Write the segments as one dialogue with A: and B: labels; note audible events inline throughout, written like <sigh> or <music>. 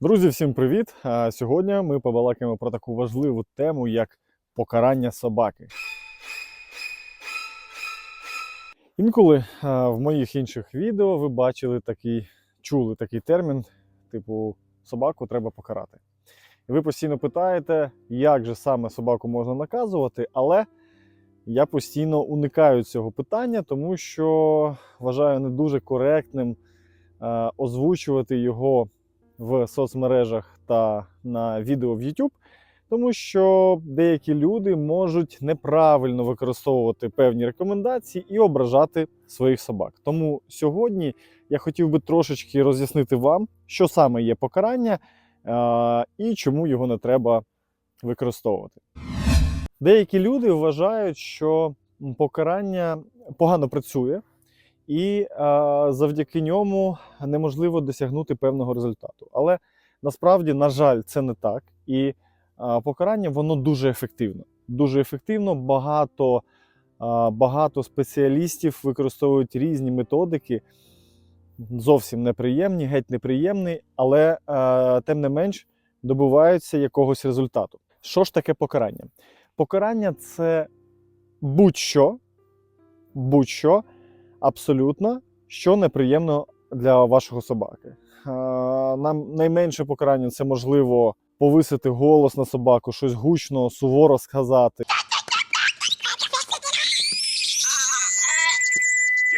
A: Друзі, всім привіт! А Сьогодні ми побалакаємо про таку важливу тему, як покарання собаки. Інколи в моїх інших відео ви бачили такий, чули такий термін, типу собаку треба покарати. І ви постійно питаєте, як же саме собаку можна наказувати, але я постійно уникаю цього питання, тому що вважаю не дуже коректним озвучувати його в соцмережах та на відео в YouTube, тому що деякі люди можуть неправильно використовувати певні рекомендації і ображати своїх собак. Тому сьогодні я хотів би трошечки роз'яснити вам, що саме є покарання е, і чому його не треба використовувати. Деякі люди вважають, що покарання погано працює, і е, завдяки ньому неможливо досягнути певного результату. Але насправді, на жаль, це не так. І е, покарання воно дуже ефективно. Дуже ефективно. Багато, е, багато спеціалістів використовують різні методики. Зовсім неприємні, геть неприємні, але е, тим не менш добиваються якогось результату. Що ж таке покарання? Покарання це будь-що, будь-що, абсолютно, що неприємно для вашого собаки. Е, Нам найменше покарання це можливо повисити голос на собаку, щось гучно, суворо сказати.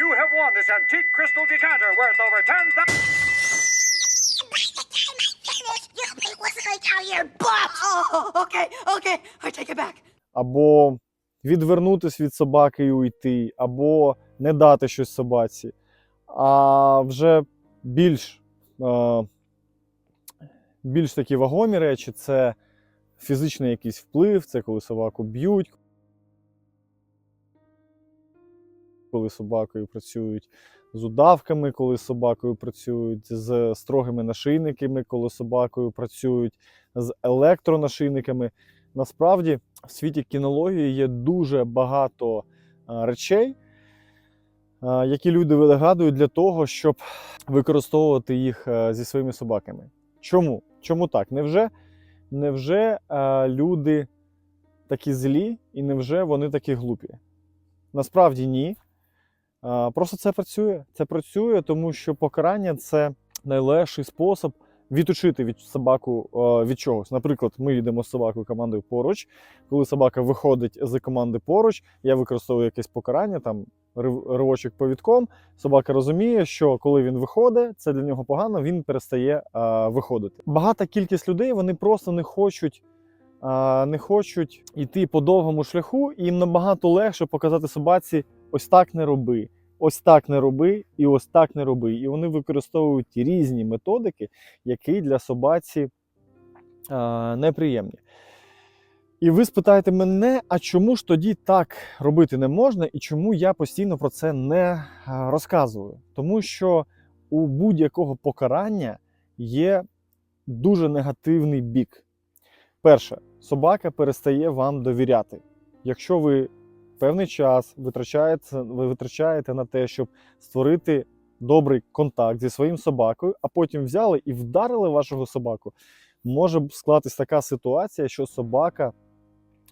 B: You have won this antique crystal decanter worth over ten thousand.
C: I tell you, Bob?
D: Oh, okay, okay. I take it back.
A: або відвернутись від собаки і уйти, або не дати щось собаці. А вже більш, е, більш такі вагомі речі це фізичний якийсь вплив, це коли собаку б'ють, коли собакою працюють з удавками, коли собакою працюють з строгими нашийниками, коли собакою працюють з електронашийниками. Насправді в світі кінології є дуже багато речей, які люди вигадують для того, щоб використовувати їх зі своїми собаками. Чому? Чому так? Невже, невже люди такі злі і невже вони такі глупі? Насправді ні. Просто це працює. Це працює, тому що покарання це найлегший спосіб відучити від собаку е, від чогось. Наприклад, ми йдемо з собакою командою поруч. Коли собака виходить з команди поруч, я використовую якесь покарання, там рив- ривочок повідком. Собака розуміє, що коли він виходить, це для нього погано, він перестає е, виходити. Багата кількість людей вони просто не хочуть. е, Не хочуть йти по довгому шляху, і їм набагато легше показати собаці: ось так не роби, ось так не роби, і ось так не роби. І вони використовують різні методики, які для собаці е, неприємні. І ви спитаєте мене, а чому ж тоді так робити не можна, і чому я постійно про це не розказую? Тому що у будь-якого покарання є дуже негативний бік. Перше, собака перестає вам довіряти. Якщо ви певний час витрачаєте, ви витрачаєте на те, щоб створити добрий контакт зі своїм собакою, а потім взяли і вдарили вашого собаку, може склатись така ситуація, що собака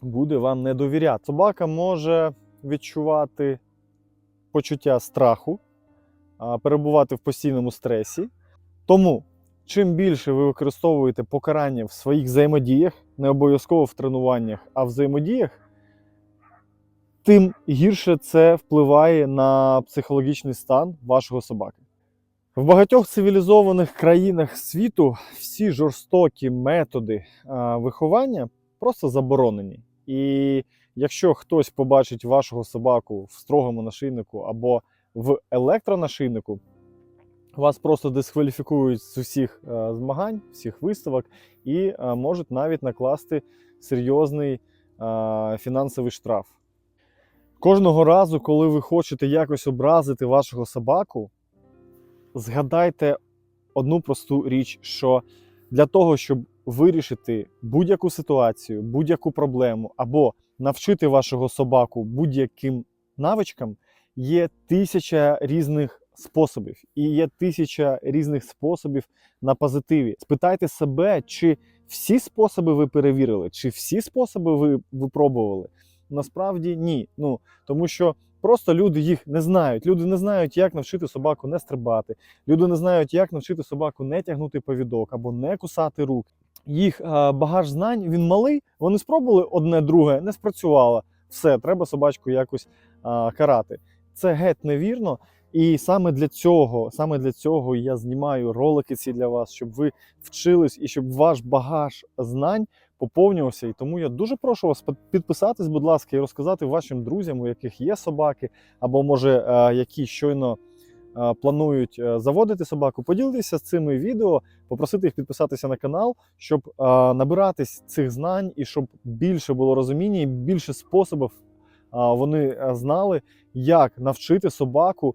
A: буде вам не довіряти. Собака може відчувати почуття страху, перебувати в постійному стресі. Тому, чим більше ви використовуєте покарання в своїх взаємодіях, не обов'язково в тренуваннях, а в взаємодіях, тим гірше це впливає на психологічний стан вашого собаки. В багатьох цивілізованих країнах світу всі жорстокі методи виховання просто заборонені. І якщо хтось побачить вашого собаку в строгому нашийнику або в електронашийнику, вас просто дискваліфікують з усіх е, змагань, всіх виставок і е, можуть навіть накласти серйозний е, фінансовий штраф. Кожного разу, коли ви хочете якось образити вашого собаку, згадайте одну просту річ, що для того, щоб вирішити будь-яку ситуацію, будь-яку проблему або навчити вашого собаку будь-яким навичкам, є тисяча різних способів, і є тисяча різних способів на позитиві. Спитайте себе, чи всі способи ви перевірили, чи всі способи ви випробували. Насправді ні. Ну тому що просто люди їх не знають. Люди не знають, як навчити собаку не стрибати. Люди не знають, як навчити собаку не тягнути повідок або не кусати рук. Їх а, багаж знань він малий. Вони спробували одне друге, не спрацювало. Все, треба собачку якось а, карати. Це геть невірно. І саме для цього, саме для цього я знімаю ролики ці для вас, щоб ви вчились і щоб ваш багаж знань поповнювався. І тому я дуже прошу вас підписатись, будь ласка, і розказати вашим друзям, у яких є собаки, або може е, які щойно е, планують е, заводити собаку. Поділитися з цими відео, попросити їх підписатися на канал, щоб набиратись цих знань і щоб більше було розуміння і більше способів вони знали, як навчити собаку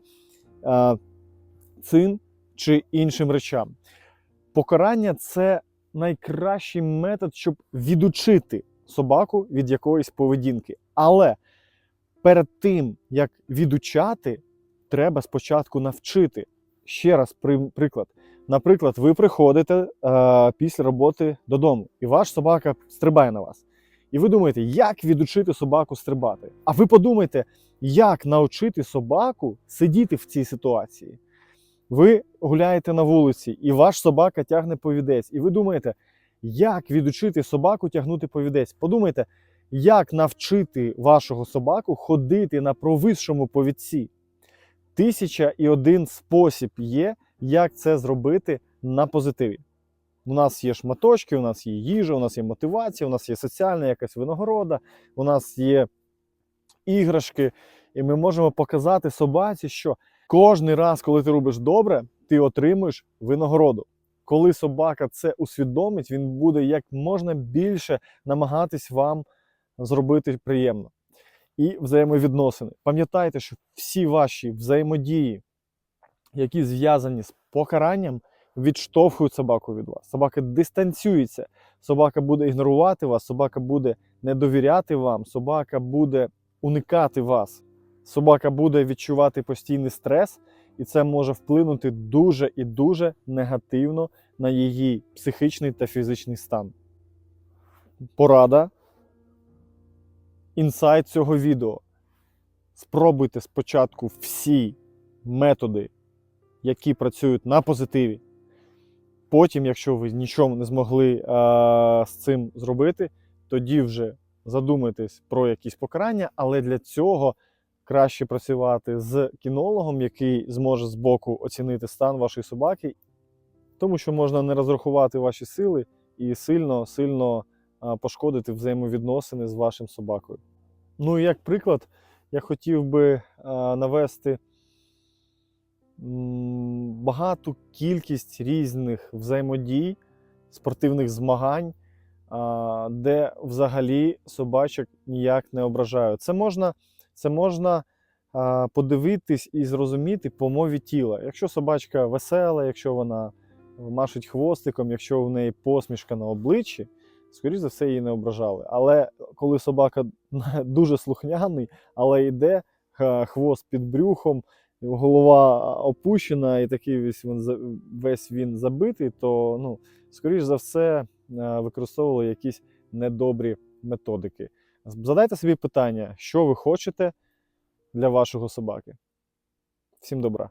A: цим чи іншим речам. Покарання це найкращий метод, щоб відучити собаку від якоїсь поведінки. Але перед тим, як відучати, треба спочатку навчити. Ще раз приклад. Наприклад, ви приходите е, після роботи додому, і ваш собака стрибає на вас. І ви думаєте, як відучити собаку стрибати? А ви подумайте, як навчити собаку сидіти в цій ситуації. Ви гуляєте на вулиці, і ваш собака тягне повідець. І ви думаєте, як відучити собаку тягнути повідець? Подумайте, як навчити вашого собаку ходити на провисшому повідці. Тисяча і один спосіб є, як це зробити на позитиві. У нас є шматочки, у нас є їжа, у нас є мотивація, у нас є соціальна якась винагорода, у нас є іграшки, і ми можемо показати собаці, що кожний раз, коли ти робиш добре, ти отримуєш винагороду. Коли собака це усвідомить, він буде як можна більше намагатись вам зробити приємно. І взаємовідносини. Пам'ятайте, що всі ваші взаємодії, які зв'язані з покаранням, відштовхують собаку від вас. Собака дистанціюється, собака буде ігнорувати вас, собака буде не довіряти вам, собака буде уникати вас. Собака буде відчувати постійний стрес, і це може вплинути дуже і дуже негативно на її психічний та фізичний стан. Порада. Інсайт цього відео. Спробуйте спочатку всі методи, які працюють на позитиві. Потім, якщо ви нічого не змогли а, з цим зробити, тоді вже задумайтесь про якісь покарання, але для цього краще працювати з кінологом, який зможе збоку оцінити стан вашої собаки, тому що можна не розрахувати ваші сили і сильно, сильно пошкодити взаємовідносини з вашим собакою. Ну і як приклад, я хотів би навести багату кількість різних взаємодій, спортивних змагань, де взагалі собачок ніяк не ображають. Це можна, це можна подивитись і зрозуміти по мові тіла. Якщо собачка весела, якщо вона машить хвостиком, якщо в неї посмішка на обличчі, скоріш за все, її не ображали. Але коли собака <laughs> дуже слухняний, але йде хвост під брюхом, голова опущена, і такий весь він, весь він забитий, то ну, скоріш за все використовували якісь недобрі методики. Задайте собі питання, що ви хочете для вашого собаки. Всім добра.